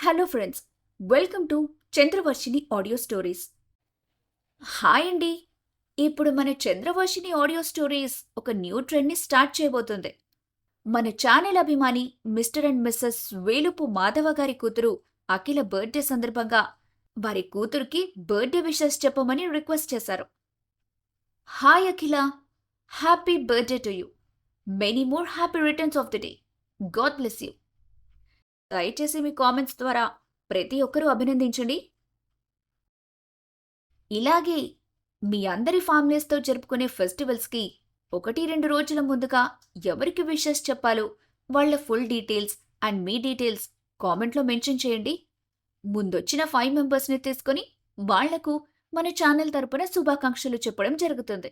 Hello friends welcome to Chandravarshini audio stories hi అండి ఇప్పుడు మన చంద్రవర్షిని ఆడియో స్టోరీస్ ఒక న్యూ ట్రెండ్ని స్టార్ట్ చేయబోతుంది. మన ఛానల్ అభిమాని mister and missus Velupu Madhava గారి కూతురు అఖిల బర్త్డే సందర్భంగా వారి కూతురికి బర్త్డే విషెస్ చెప్పమని రిక్వెస్ట్ చేశారు. Hi Akhila happy birthday to you many more happy returns of the day god bless you దయచేసి మీ కామెంట్స్ ద్వారా ప్రతి ఒక్కరూ అభినందించండి. ఇలాగే మీ అందరి ఫ్యామిలీస్తో జరుపుకునే ఫెస్టివల్స్కి ఒకటి రెండు రోజుల ముందుగా ఎవరికి విషెస్ చెప్పాలో వాళ్ళ ఫుల్ డీటెయిల్స్ అండ్ మీ డీటెయిల్స్ కామెంట్లో మెన్షన్ చేయండి. ముందొచ్చిన ఫైవ్ మెంబర్స్ని తీసుకొని వాళ్ళకు మన ఛానల్ తరపున శుభాకాంక్షలు చెప్పడం జరుగుతుంది.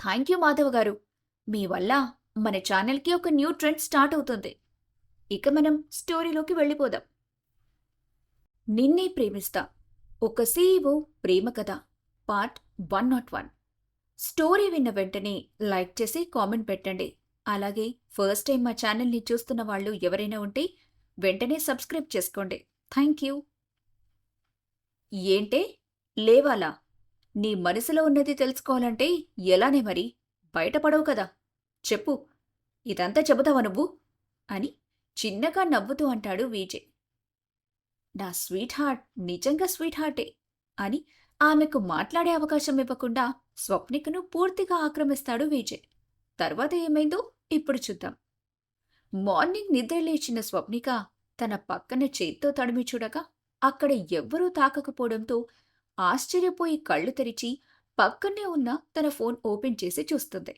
థ్యాంక్ యూ మాధవ్ గారు. మీ వల్ల మన ఛానల్కి ఒక న్యూ ట్రెండ్ స్టార్ట్ అవుతుంది. ఇక మనం స్టోరీలోకి వెళ్ళిపోదాం. నిన్నే ప్రేమిస్తా. ఒక సీఈఓ ప్రేమ కథ part one not one. Story విన్న వెంటనే లైక్ చేసి కామెంట్ పెట్టండి. అలాగే ఫస్ట్ టైం మా ఛానల్ని చూస్తున్న వాళ్ళు ఎవరైనా ఉంటే వెంటనే సబ్స్క్రైబ్ చేసుకోండి. Thank you. ఏంటే? లేవాలా? నీ మనసులో ఉన్నది తెలుసుకోవాలంటే ఎలానే మరి? బయటపడవు కదా. చెప్పు. ఇదంతా చెబుతావా నువ్వు? అని చిన్నగా నవ్వుతూ అంటాడు విజయ్. నా స్వీట్ హార్ట్ నిజంగా స్వీట్ హార్టే అని ఆమెకు మాట్లాడే అవకాశం ఇవ్వకుండా స్వప్నికను పూర్తిగా ఆక్రమిస్తాడు విజయ్. తర్వాత ఏమైందో ఇప్పుడు చూద్దాం. మార్నింగ్ నిద్ర లేచిన స్వప్నిక తన పక్కన చేత్తో తడిమి చూడగా అక్కడ ఎవ్వరూ తాకకపోవడంతో ఆశ్చర్యపోయి కళ్ళు తెరిచి పక్కనే ఉన్న తన ఫోన్ ఓపెన్ చేసి చూస్తుంది.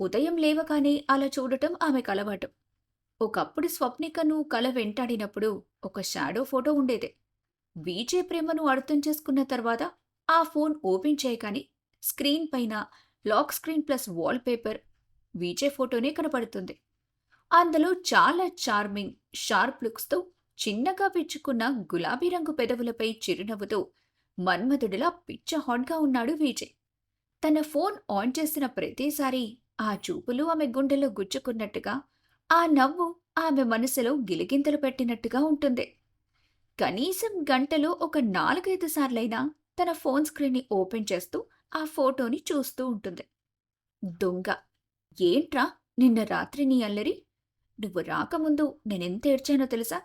ఉదయం లేవగానే అలా చూడటం ఆమెకు అలవాటు. ఒకప్పుడు స్వప్నికను కల వెంటాడినప్పుడు ఒక షాడో ఫోటో ఉండేదే. వీజే ప్రేమను అర్థం చేసుకున్న తర్వాత ఆ ఫోన్ ఓపెన్ చేయగానే స్క్రీన్ పైన lock screen plus wallpaper VJ ఫోటోనే కనపడుతుంది అందులో చాలా చార్మింగ్ షార్ప్ లుక్స్తో చిన్నగా పిచ్చుకున్న గులాబీ రంగు పెదవులపై చిరునవ్వుతో మన్మధుడిలా పిచ్చ హాట్గా ఉన్నాడు విజయ్. తన ఫోన్ ఆన్ చేసిన ప్రతిసారి ఆ చూపులు ఆమె గుండెలో గుచ్చుకున్నట్టుగా ఆ నవ్వు ఆమె మనసులో గిలిగింతలు పెట్టినట్టుగా ఉంటుంది. కనీసం గంటలో ఒక నాలుగైదు సార్లైనా తన ఫోన్ స్క్రీన్ని ఓపెన్ చేస్తూ ఆ ఫోటోని చూస్తూ ఉంటుంది. దొంగ ఏంట్రా నిన్న రాత్రి నీ అల్లరి? నువ్వు రాకముందు నేనెంత ఏడ్చానో తెలుసా?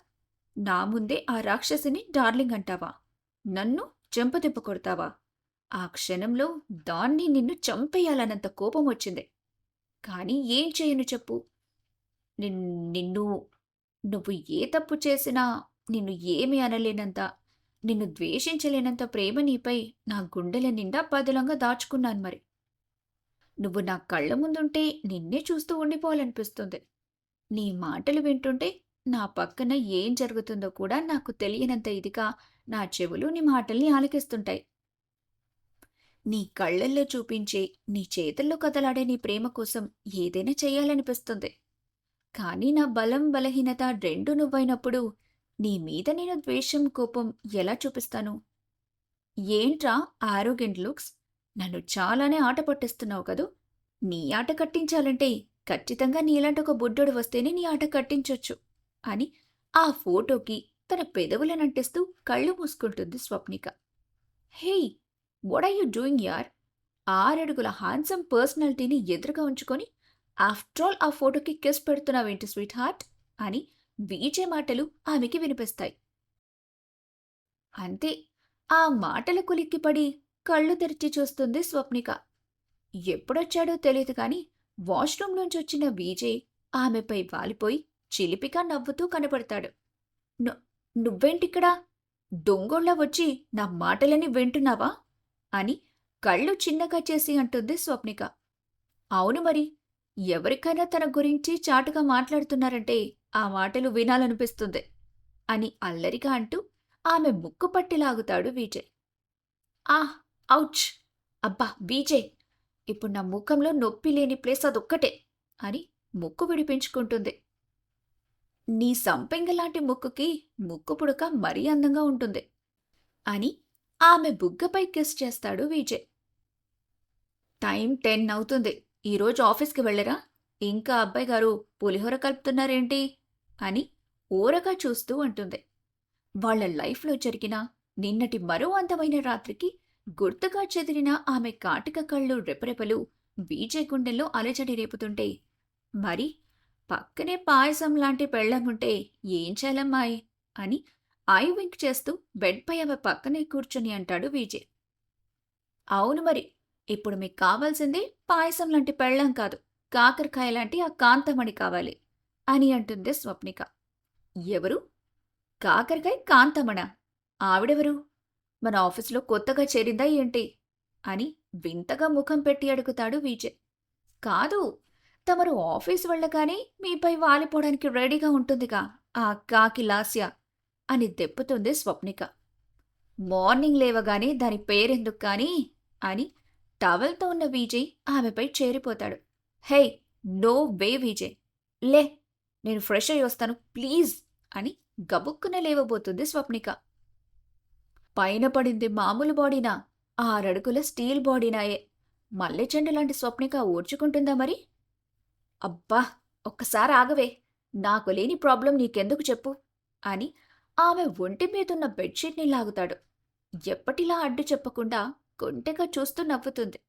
నా ముందే ఆ రాక్షసిని డార్లింగ్ అంటావా? నన్ను చెంపదెబ్బ కొడతావా? ఆ క్షణంలో దాన్ని నిన్ను చంపేయాలన్నంత కోపం వచ్చింది. కానీ ఏం చేయను చెప్పు. నిన్ను నువ్వు ఏ తప్పు చేసినా నిన్ను ఏమి అనలేనంత నిన్ను ద్వేషించలేనంత ప్రేమ నీపై నా గుండెల నిండా బదులంగా దాచుకున్నాను మరి. నువ్వు నా కళ్ళ ముందుంటే నిన్నే చూస్తూ ఉండిపోవాలనిపిస్తుంది. నీ మాటలు వింటుంటే నా పక్కన ఏం జరుగుతుందో కూడా నాకు తెలియనంత ఇదిగా నా చెవులు నీ మాటల్ని ఆలకిస్తుంటాయి. నీ కళ్ళల్లో చూపించే నీ చేతుల్లో కదలాడే నీ ప్రేమ కోసం ఏదైనా చేయాలనిపిస్తుంది. కానీ నా బలం బలహీనత రెండు నువ్వైనప్పుడు నీ మీద నేను ద్వేషం కోపం ఎలా చూపిస్తాను? ఏంట్రా ఆరోగ్యంట్ లుక్స్? నన్ను చాలానే ఆట పట్టిస్తున్నావు కదూ? నీ ఆట కట్టించాలంటే ఖచ్చితంగా నీలాంటి ఒక బుడ్డోడు వస్తేనే నీ ఆట కట్టించొచ్చు అని ఆ ఫోటోకి తన పెదవులనంటిస్తూ కళ్ళు మూసుకుంటుంది Swapnika. Hey what are you doing యార్ ఆరడుగుల హాన్సమ్ పర్సనాలిటీని ఎదురుగా ఉంచుకొని ఆఫ్టర్ ఆల్ ఆ ఫోటోకి కిస్ పెడుతున్నావేంటి స్వీట్ హార్ట్ అని వీచే మాటలు ఆమెకి వినిపిస్తాయి. అంతే ఆ మాటల కులిక్కిపడి కళ్ళు తెరిచి చూస్తుంది స్వప్నిక. ఎప్పుడొచ్చాడో తెలియదు కాని వాష్రూమ్ నుంచి వచ్చిన విజయ్ ఆమెపై వాలిపోయి చిలిపిగా నవ్వుతూ కనపడతాడు. నువ్వేంటిక్కడా? దొంగోళ్ళ వచ్చి నా మాటలని వింటున్నావా? అని కళ్ళు చిన్నగా చేసి అంటుంది స్వప్నిక. అవును మరి ఎవరికైనా తన గురించి చాటుగా మాట్లాడుతున్నారంటే ఆ మాటలు వినాలనిపిస్తుంది అని అల్లరిగా అంటూ ఆమె ముక్కు పట్టి లాగుతాడు విజయ్. ఆహ్ ఔచ్. అబ్బా విజయ్ ఇప్పుడు నా ముఖంలో నొప్పి లేని ప్లేస్ అదొక్కటే అని ముక్కు విడిపించుకుంటుంది. నీ సంపెంగ లాంటి ముక్కుకి ముక్కు పుడక మరీ అందంగా ఉంటుంది అని ఆమె బుగ్గపై కిస్ చేస్తాడు విజయ్. టైం టెన్ అవుతుంది. ఈరోజు ఆఫీస్కి వెళ్ళరా? ఇంకా అబ్బాయి గారు పులిహోర కలుపుతున్నారేంటి? అని ఊరగా చూస్తూ అంటుంది. వాళ్ళ లైఫ్లో జరిగిన నిన్నటి మరో అందమైన రాత్రికి గుర్తుగా చెదిరిన ఆమె కాటిక కళ్ళు రెపరెపలు బీజే గుండెల్లో అలజడి రేపుతుంటే మరి పక్కనే పాయసం లాంటి పెళ్ళముంటే ఏం చేయాలమ్మాయి? అని ఐ వింక్ చేస్తూ బెడ్పై ఆమె పక్కనే కూర్చొని అంటాడు విజయ్ అవును మరి ఇప్పుడు మీకు కావాల్సింది పాయసం లాంటి పెళ్ళం కాదు. కాకరకాయ లాంటి ఆ కాంతమణి కావాలి అని అంటుంది స్వప్నిక. ఎవరు? కాకరకాయ కాంతమణ. ఆవిడెవరు? మన ఆఫీసులో కొత్తగా చేరిందా ఏంటి? అని వింతగా ముఖం పెట్టి అడుగుతాడు విజయ్. కాదు తమరు ఆఫీస్ వెళ్ళగానే మీపై వాలిపోవడానికి రెడీగా ఉంటుందిగా ఆ కాకి లాస్య అని దెప్పుతుంది స్వప్నిక. మార్నింగ్ లేవగానే దాని పేరెందుకు కానీ అని టవల్తో ఉన్న విజయ్ ఆమెపై చేరిపోతాడు. Hey no way Vijay. లే నేను ఫ్రెష్ అయ్యి వస్తాను ప్లీజ్ అని గబుక్కున లేవబోతుంది స్వప్నిక. పైన పడింది మామూలు బాడీనా? ఆరడుగుల స్టీల్ బాడీనాయే. మల్లెచెండు లాంటి స్వప్నిక ఓర్చుకుంటుందా మరి? అబ్బా ఒక్కసారి ఆగవే. నాకు లేని ప్రాబ్లం నీకెందుకు చెప్పు అని ఆమె ఒంటి మీదున్న బెడ్షీట్ని లాగుతాడు. ఎప్పటిలా అడ్డు చెప్పకుండా కొంటెగా చూస్తూ నవ్వుతుంది.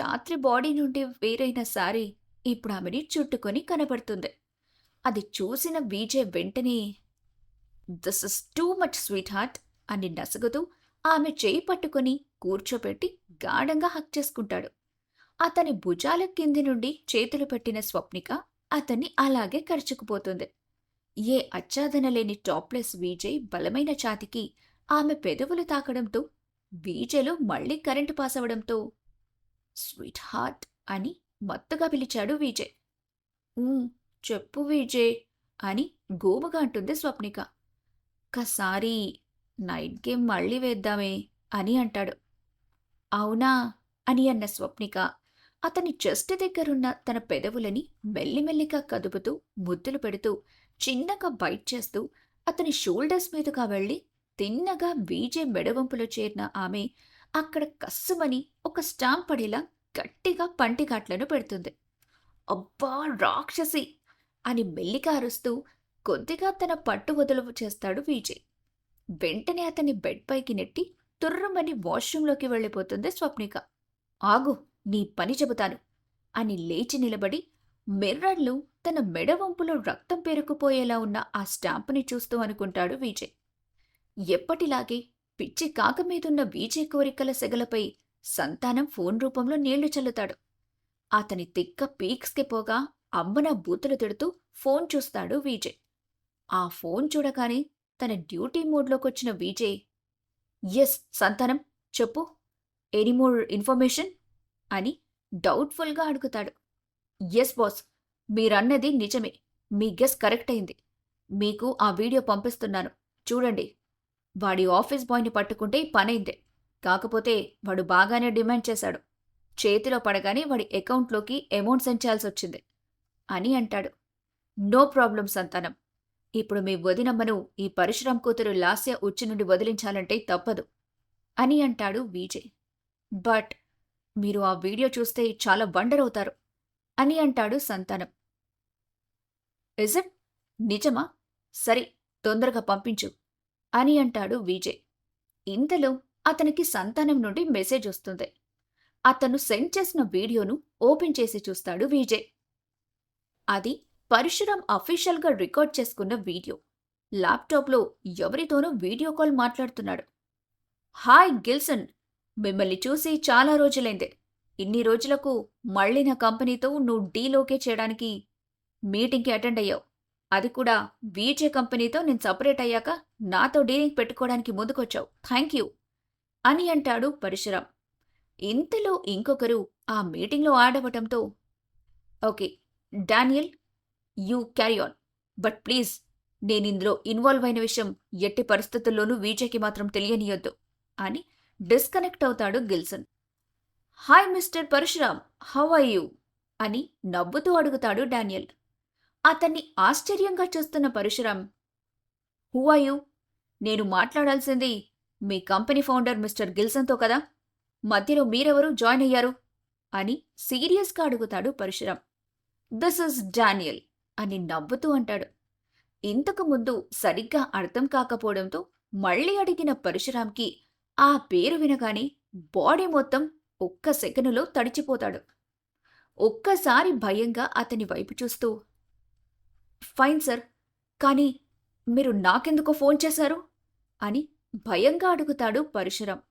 రాత్రి బాడీ నుండి వేరైన సారీ ఇప్పుడు ఆమెని చుట్టుకొని కనబడుతుంది. అది చూసిన విజయ్ వెంటనే this is too much sweetheart అని నసుగుతూ ఆమె చేయి పట్టుకొని కూర్చోపెట్టి గాఢంగా హక్ చేసుకుంటాడు. అతని భుజాల కింది నుండి చేతులు పెట్టిన స్వప్నిక అతన్ని అలాగే కరుచుకుపోతుంది. ఏ అచ్చాదన లేని టాప్లెస్ విజయ్ బలమైన ఛాతికి ఆమె పెదవులు తాకడంతో వీజేలో మళ్ళీ కరెంటు పాస్ అవడంతో స్వీట్ హార్ట్ అని మత్తుగా పిలిచాడు విజయ్. "ఊ, చెప్పు విజయ్ అని గోముగా అంటుంది స్వప్నిక. కసారి నైట్ గేమ్ మళ్ళీ వేద్దామే అని అంటాడు. అవునా అని అన్న స్వప్నిక. అతని చెస్ట్ దగ్గరున్న తన పెదవులని మెల్లిమెల్లిగా కదుపుతూ ముద్దులు పెడుతూ చిన్నగా బైట్ చేస్తూ అతని షోల్డర్స్ మీదుగా వెళ్ళి తిన్నగా బీజే మెడవంపులో చేరిన ఆమె అక్కడ కస్సుమని ఒక స్టాంప్ పడేలా గట్టిగా పంటిఘాట్లను పెడుతుంది. అబ్బా రాక్షసి! అని మెల్లిగా అరుస్తూ కొద్దిగా తన పట్టు వదులు చేస్తాడు విజయ్ వెంటనే అతన్ని బెడ్ పైకి నెట్టి తుర్రమని వాష్రూంలోకి వెళ్ళిపోతుంది స్వప్నిక. ఆగు నీ పని చెబుతాను అని లేచి నిలబడి మిర్రర్లో తన మెడవంపులో రక్తం పేరుకుపోయేలా ఉన్న ఆ స్టాంపుని చూస్తూ అనుకుంటాడు విజయ్ ఎప్పటిలాగే పిచ్చి కాక మీదున్న విజయ్ కోరికల సెగలపై సంతానం ఫోన్ రూపంలో నీళ్ళు చల్లుతాడు. అతని తిక్క పీక్స్కి పోగా అమ్మన బూతులు తిడుతూ ఫోన్ చూస్తాడు విజయ్ ఆ ఫోన్ చూడగానే తన డ్యూటీ మోడ్లోకొచ్చిన విజయ్ ఎస్ సంతానం చెప్పు. Any more information? అని డౌట్ఫుల్గా అడుగుతాడు. Yes boss. మీరన్నది నిజమే. మీ గెస్ కరెక్ట్ అయింది మీకు ఆ వీడియో పంపిస్తున్నాను. చూడండి. వాడి ఆఫీస్ బాయ్ని పట్టుకుంటే పనైందే. కాకపోతే వాడు బాగానే డిమాండ్ చేశాడు. చేతిలో పడగానే వాడి అకౌంట్లోకి అమౌంట్ సెండ్ చేయాల్సి వచ్చింది అని అంటాడు. నో ప్రాబ్లం సంతానం. ఇప్పుడు మీ వదినమ్మను ఈ పరశురాం కూతురు లాస్య ఉచ్చి నుండి వదిలించాలంటే తప్పదు అని అంటాడు విజయ్. బట్ మీరు ఆ వీడియో చూస్తే చాలా వండర్ అవుతారు అని అంటాడు సంతానం. Is it? నిజమా? సరే తొందరగా పంపించు. అని అంటాడు విజయ్. ఇంతలో అతనికి సంతానం నుండి మెసేజ్ వస్తుంది. అతను సెండ్ చేసిన వీడియోను ఓపెన్ చేసి చూస్తాడు విజయ్. అది పరశురాం అఫీషియల్గా రికార్డ్ చేసుకున్న వీడియో. ల్యాప్టాప్లో ఎవరితోనో వీడియో కాల్ మాట్లాడుతున్నాడు. హాయ్ గిల్సన్ మిమ్మల్ని చూసి చాలా రోజులైంది. ఇన్ని రోజులకు మళ్ళీ నా కంపెనీతో నువ్వు డీలోకే చేయడానికి మీటింగ్కి అటెండ్ అయ్యావు. అది కూడా వీజే కంపెనీతో నేను సపరేట్ అయ్యాక నాతో డీలింగ్ పెట్టుకోవడానికి ముందుకొచ్చావు. Thank you. అని అంటాడు పరశురాం. ఇంతలో ఇంకొకరు ఆ మీటింగ్లో ఆడవటంతో okay Daniel you carry on. But please నేను ఇందులో ఇన్వాల్వ్ అయిన విషయం ఎట్టి పరిస్థితుల్లోనూ వీజేకి మాత్రం తెలియనియొద్దు అని డిస్కనెక్ట్ అవుతాడు Gilson. Hi mister Parashuram how are you? అని నవ్వుతూ అడుగుతాడు డానియల్. అతన్ని ఆశ్చర్యంగా చూస్తున్న పరశురామ్ హూ నేను మాట్లాడాల్సింది మీ కంపెనీ ఫౌండర్ మిస్టర్ గిల్సన్తో కదా. మధ్యలో మీరెవరు? జాయిన్ అయ్యారు? అని సీరియస్గా అడుగుతాడు పరశురామ్ దిస్ ఇస్ డానియల్ అని నవ్వుతూ అంటాడు. ఇంతకు ముందు సరిగ్గా అర్థం కాకపోవడంతో మళ్ళీ అడిగిన పరశురాంకి ఆ పేరు వినగానే బాడీ మొత్తం ఒక్క సెకనులో తడిచిపోతాడు. ఒక్కసారి భయంగా అతని వైపు చూస్తూ ఫైన్ సార్. కానీ మీరు నాకెందుకో ఫోన్ చేశారు? అని భయంగా అడుగుతాడు పరశురం.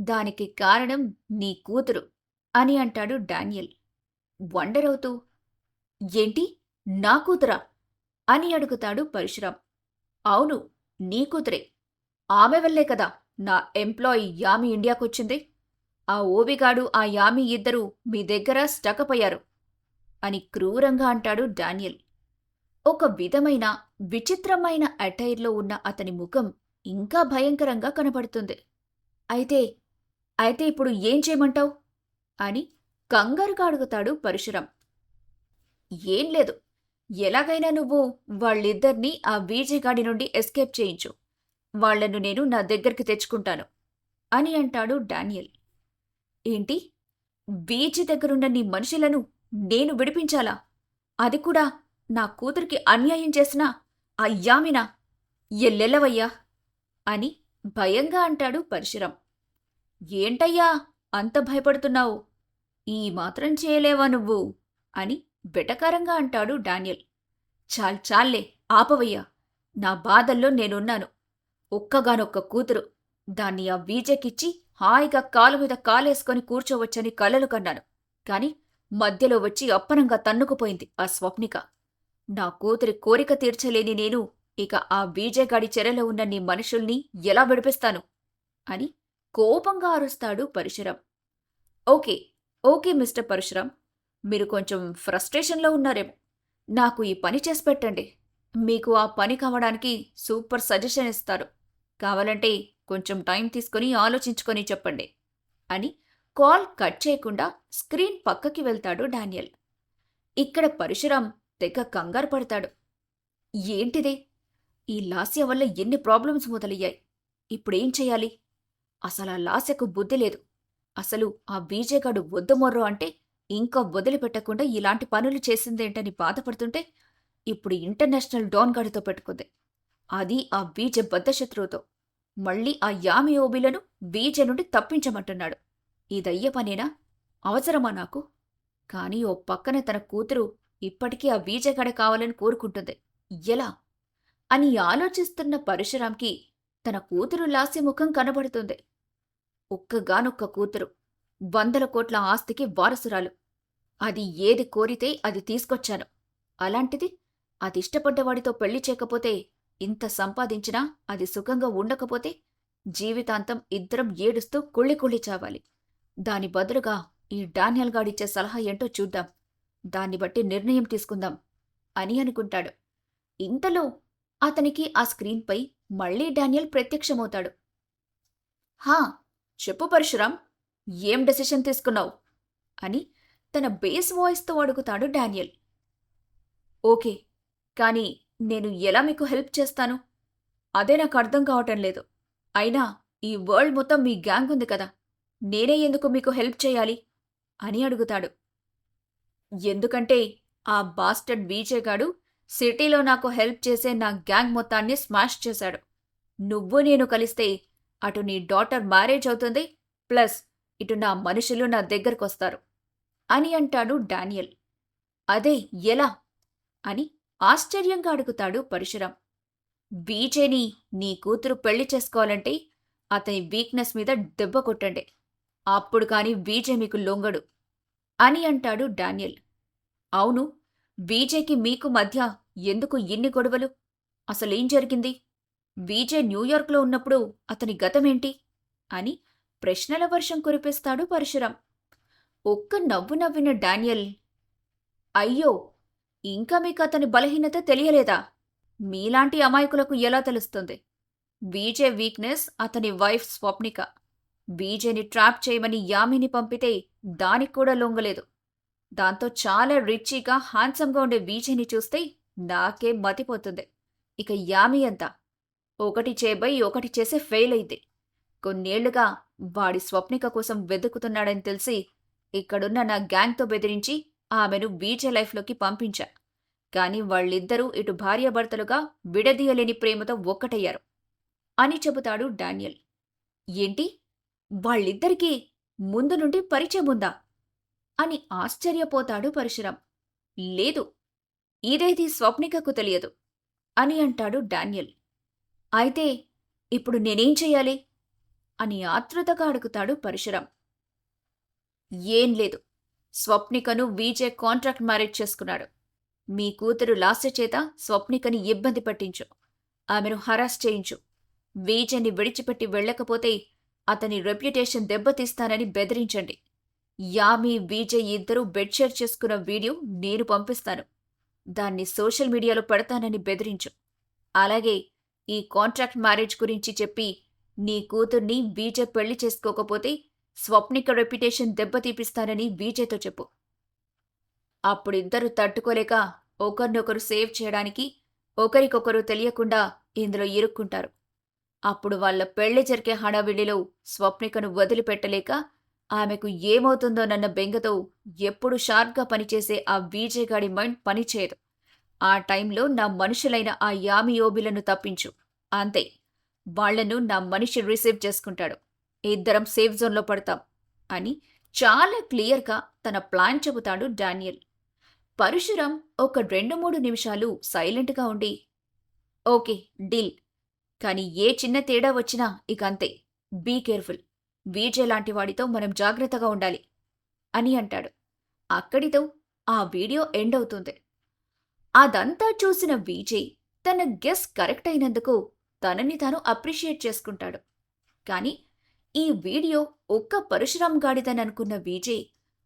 దానికి కారణం నీ కూతురు అని అంటాడు డానియల్. వండర్ అవుతూ ఏంటి? నా కూతురా? అని అడుగుతాడు పరశురాం. అవును నీ కూతురే. ఆమె వల్లే కదా నా ఎంప్లాయీ యామి ఇండియాకొచ్చింది. ఆ ఓవిగాడు ఆ యామి ఇద్దరూ మీ దగ్గర స్టకప్ అయ్యారు అని క్రూరంగా అంటాడు డానియల్. ఒక విధమైన విచిత్రమైన అటైర్లో ఉన్న అతని ముఖం ఇంకా భయంకరంగా కనబడుతుంది. అయితే అయితే ఇప్పుడు ఏం చేయమంటావు? అని కంగారుగా అడుగుతాడు పరశురం. ఏం లేదు. ఎలాగైనా నువ్వు వాళ్ళిద్దరినీ ఆ వీజేగాడి నుండి ఎస్కేప్ చేయించు. వాళ్ళను నేను నా దగ్గరికి తెచ్చుకుంటాను. అని అంటాడు డానియల్. ఏంటి? బీచ్ దగ్గరున్న నీ మనుషులను నేను విడిపించాలా? అది కూడా నా కూతురికి అన్యాయం చేసినా అయ్యామినా ఎల్లెల్లవయ్యా అని భయంగా అంటాడు పరశురం. ఏంటయ్యా అంత భయపడుతున్నావు? ఈ మాత్రం చేయలేవా నువ్వు? అని వెటకారంగా అంటాడు డానియల్. చాల్ చాల్లే ఆపవయ్యా. నా బాధల్లో నేనున్నాను. ఒక్కగానొక్క కూతురు దాన్ని ఆ వీజకిచ్చి హాయిగా కాలు మీద కాలేసుకొని కూర్చోవచ్చని కలలు కన్నాను. కాని మధ్యలో వచ్చి అప్పనంగా తన్నుకుపోయింది ఆ స్వప్నిక. నా కూతురి కోరిక తీర్చలేని నేను ఇక ఆ బీజేగాడి చెరలో ఉన్న నీ మనుషుల్ని ఎలా విడిపిస్తాను? అని కోపంగా అరుస్తాడు Parashuram. Okay okay mister Parashuram. మీరు కొంచెం ఫ్రస్ట్రేషన్లో ఉన్నారేమో. నాకు ఈ పని చేసి పెట్టండి. మీకు ఆ పని కావడానికి సూపర్ సజెషన్ ఇస్తారు కావాలంటే కొంచెం టైం తీసుకొని ఆలోచించుకొని చెప్పండి. అని కాల్ కట్ చేయకుండా స్క్రీన్ పక్కకి వెళ్తాడు డానియల్. ఇక్కడ పరశురాం తెగ కంగారు పడతాడు. ఏంటిదే? ఈ లాస్య వల్ల ఎన్ని ప్రాబ్లమ్స్ మొదలయ్యాయి? ఇప్పుడేం చెయ్యాలి అసలు ఆ లాస్యకు బుద్ధి లేదు. అసలు ఆ బీజేగాడు వద్దమొర్రో అంటే ఇంకా వదిలిపెట్టకుండా ఇలాంటి పనులు చేసిందేంటని బాధపడుతుంటే ఇప్పుడు ఇంటర్నేషనల్ డాన్ గాడితో పెట్టుకుంది. అది ఆ బీజ బద్ధశత్రువుతో మళ్ళీ ఆ యామి ఓబీలను బీజ నుండి తప్పించమంటున్నాడు. ఇదయ్య పనేనా? అవసరమా నాకు? కాని ఓ పక్కన తన కూతురు ఇప్పటికీ ఆ బీజగడ కావాలని కోరుకుంటుంది. ఎలా? అని ఆలోచిస్తున్న పరశురాంకి తన కూతురు లాస్యముఖం కనబడుతుంది. ఒక్కగానొక్క కూతురు వందల కోట్ల ఆస్తికి వారసురాలు. అది ఏది కోరితే అది తీసుకొచ్చాను. అలాంటిది అది ఇష్టపడ్డవాడితో పెళ్ళి చేయకపోతే ఇంత సంపాదించినా అది సుఖంగా ఉండకపోతే జీవితాంతం ఇద్దరం ఏడుస్తూ కుళ్ళి కుళ్ళి చావాలి. దాని బదులుగా ఈ డానియల్ గాడిచ్చే సలహా ఏంటో చూద్దాం. దాన్ని బట్టి నిర్ణయం తీసుకుందాం అని అనుకుంటాడు. ఇంతలో అతనికి ఆ స్క్రీన్పై మళ్ళీ డానియల్ ప్రత్యక్షమవుతాడు. హా చెప్పు పరశురామ్ ఏం డెసిషన్ తీసుకున్నావు? అని తన బేస్ వాయిస్తో అడుగుతాడు డానియల్. ఓకే కానీ నేను ఎలా మీకు హెల్ప్ చేస్తాను? అదే నాకు అర్థం కావటం లేదు. అయినా ఈ వరల్డ్ మొత్తం మీ గ్యాంగ్ ఉంది కదా నేనే ఎందుకు మీకు హెల్ప్ చేయాలి? అని అడుగుతాడు. ఎందుకంటే ఆ బాస్టర్డ్ బీజేగాడు సిటీలో నాకు హెల్ప్ చేసే నా గ్యాంగ్ మొత్తాన్ని స్మాష్ చేశాడు. నువ్వు నేను కలిస్తే అటు నీ డాటర్ మ్యారేజ్ అవుతుంది ప్లస్ ఇటు నా మనుషులు నా దగ్గరకొస్తారు అని అంటాడు డానియల్. అదే ఎలా? అని ఆశ్చర్యంగా అడుగుతాడు పరశురాం. బీజేని నీ కూతురు పెళ్ళి చేసుకోవాలంటే అతని వీక్నెస్ మీద దెబ్బ కొట్టండి. అప్పుడు కాని బీజే మీకు లొంగడు. అని అంటాడు డానియల్. అవును బీజేకి మీకు మధ్య ఎందుకు ఇన్ని గొడవలు? అసలేం జరిగింది? బీజే న్యూయార్క్లో ఉన్నప్పుడు అతని గతమేంటి? అని ప్రశ్నల వర్షం కురిపిస్తాడు పరశురాం. ఒక్క నవ్వు నవ్విన డానియల్ అయ్యో ఇంకా మీకు అతని బలహీనత తెలియలేదా? మీలాంటి అమాయకులకు ఎలా తెలుస్తుంది? బీజే వీక్నెస్ అతని వైఫ్ స్వప్నిక. బీజేని ట్రాప్ చేయమని యామిని పంపితే దానికి కూడా లొంగలేదు. దాంతో చాలా రిచీగా హాన్సంగా ఉండే బీజేని చూస్తే నాకే మతిపోతుంది. ఇక యామి అంతా. ఒకటి చేబై ఒకటి చేసే ఫెయిల్ అయింది. కొన్నేళ్ళుగా వాడి స్వప్నిక కోసం వెతుకుతున్నాడని తెలిసి ఇక్కడున్న నా గ్యాంగ్తో బెదిరించి ఆమెను బీజే లైఫ్లోకి పంపించా. కాని వాళ్ళిద్దరూ ఇటు భార్యాభర్తలుగా విడదీయలేని ప్రేమతో ఒక్కటయ్యారు. అని చెబుతాడు డానియల్. ఏంటి? వాళ్ళిద్దరికీ ముందు నుండి పరిచయం ఉందా? అని ఆశ్చర్యపోతాడు పరశురాం. లేదు ఇదేది స్వప్నికకు తెలియదు అని అంటాడు డానియల్. అయితే ఇప్పుడు నేనేం చెయ్యాలి? అని ఆతృతగా అడుగుతాడు పరశురాం. ఏం లేదు స్వప్నికను వీజే కాంట్రాక్ట్ మ్యారేజ్ చేసుకున్నాడు. మీ కూతురు లాస్య చేత స్వప్నికని ఇబ్బంది పట్టించు ఆమెను హరాస్ చేయించు. వీజని విడిచిపెట్టి వెళ్ళకపోతే అతని రెప్యుటేషన్ దెబ్బతీస్తానని బెదిరించండి. యామి విజయ్ ఇద్దరూ బెడ్ షేర్ చేసుకున్న వీడియో నేను పంపిస్తాను. దాన్ని సోషల్ మీడియాలో పెడతానని బెదిరించు. అలాగే ఈ కాంట్రాక్ట్ మ్యారేజ్ గురించి చెప్పి నీ కూతుర్ని విజయ్ పెళ్ళి చేసుకోకపోతే స్వప్నిక రెప్యుటేషన్ దెబ్బతీపిస్తానని విజయ్తో చెప్పు. అప్పుడిద్దరు తట్టుకోలేక ఒకరినొకరు సేవ్ చేయడానికి ఒకరికొకరు తెలియకుండా ఇందులో ఇరుక్కుంటారు. అప్పుడు వాళ్ళ పెళ్ళి జరిగే హడావిడిలో స్వప్నికను వదిలిపెట్టలేక ఆమెకు ఏమవుతుందోనన్న బెంగతో ఎప్పుడు షార్ప్గా పనిచేసే ఆ వీజేగాడి మైండ్ పనిచేయదు. ఆ టైంలో నా మనుషులైన ఆ యామియోబిలను తప్పించు. అంతే వాళ్ళను నా మనిషి రిసీవ్ చేసుకుంటాడు. ఇద్దరం సేఫ్ జోన్లో పడతాం అని చాలా క్లియర్గా తన ప్లాన్ చెబుతాడు డానియల్. పరశురాం ఒక రెండు మూడు నిమిషాలు సైలెంట్గా ఉండి ఓకే డీల్. కానీ ఏ చిన్న తేడా వచ్చినా ఇక అంతే బీ కేర్ఫుల్. వీజే లాంటి వాడితో మనం జాగ్రత్తగా ఉండాలి అని అంటాడు. అక్కడితో ఆ వీడియో ఎండ్ అవుతుంది. అదంతా చూసిన విజయ్ తన గెస్ కరెక్ట్ అయినందుకు తనని తాను అప్రిషియేట్ చేసుకుంటాడు. కానీ ఈ వీడియో ఒక్క పరశురాం గాడిదని అనుకున్న విజయ్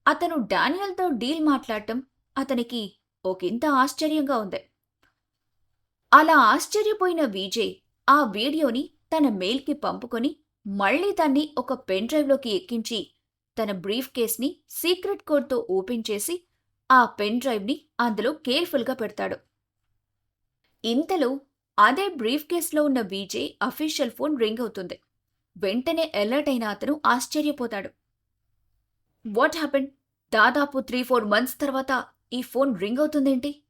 అతను డానియల్తో డీల్ మాట్లాడటం అతనికి ఒకంత ఆశ్చర్యంగా ఉంది. అలా ఆశ్చర్యపోయిన విజయ్ ఆ వీడియోని తన మెయిల్కి పంపుకొని మళ్ళీ దాన్ని ఒక పెన్ డ్రైవ్లోకి ఎక్కించి తన బ్రీఫ్ కేస్ని సీక్రెట్ కోడ్తో ఓపెన్ చేసి ఆ పెన్ డ్రైవ్ని అందులో కేర్ఫుల్గా పెడతాడు. ఇంతలో అదే బ్రీఫ్ కేస్లో ఉన్న విజయ్ అఫీషియల్ ఫోన్ రింగ్ అవుతుంది. వెంటనే అలర్ట్ అయిన అతను ఆశ్చర్యపోతాడు. What happen? దాదాపు త్రీ ఫోర్ మంత్స్ తర్వాత ఈ ఫోన్ రింగ్ అవుతుందేంటి?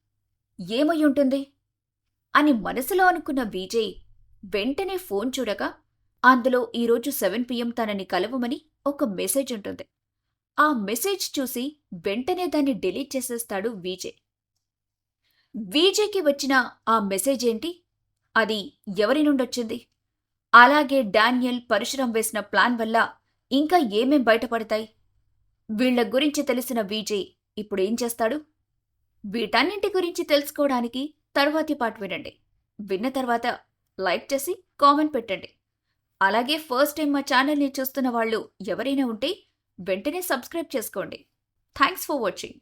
ఏమై ఉంటుంది? అని మనసులో అనుకున్న విజయ్ వెంటనే ఫోన్ చూడగా అందులో ఈరోజు సెవెన్ పిఎం తనని కలవమని ఒక మెసేజ్ ఉంటుంది. ఆ మెసేజ్ చూసి వెంటనే దాన్ని డిలీట్ చేసేస్తాడు విజే విజేకి వచ్చిన ఆ మెసేజ్ ఏంటి? అది ఎవరి నుండొచ్చింది? అలాగే డానియల్ పరశురం వేసిన ప్లాన్ వల్ల ఇంకా ఏమేం బయటపడతాయి? వీళ్ళ గురించి తెలిసిన విజయ్ ఇప్పుడు ఏం చేస్తాడు? వీటన్నింటి గురించి తెలుసుకోవడానికి తర్వాతి పాట వినండి. విన్న తర్వాత లైక్ చేసి కామెంట్ పెట్టండి. అలాగే ఫస్ట్ టైం మా ఛానల్ని చూస్తున్న వాళ్ళు ఎవరైనా ఉంటే వెంటనే సబ్స్క్రైబ్ చేసుకోండి. Thanks for watching.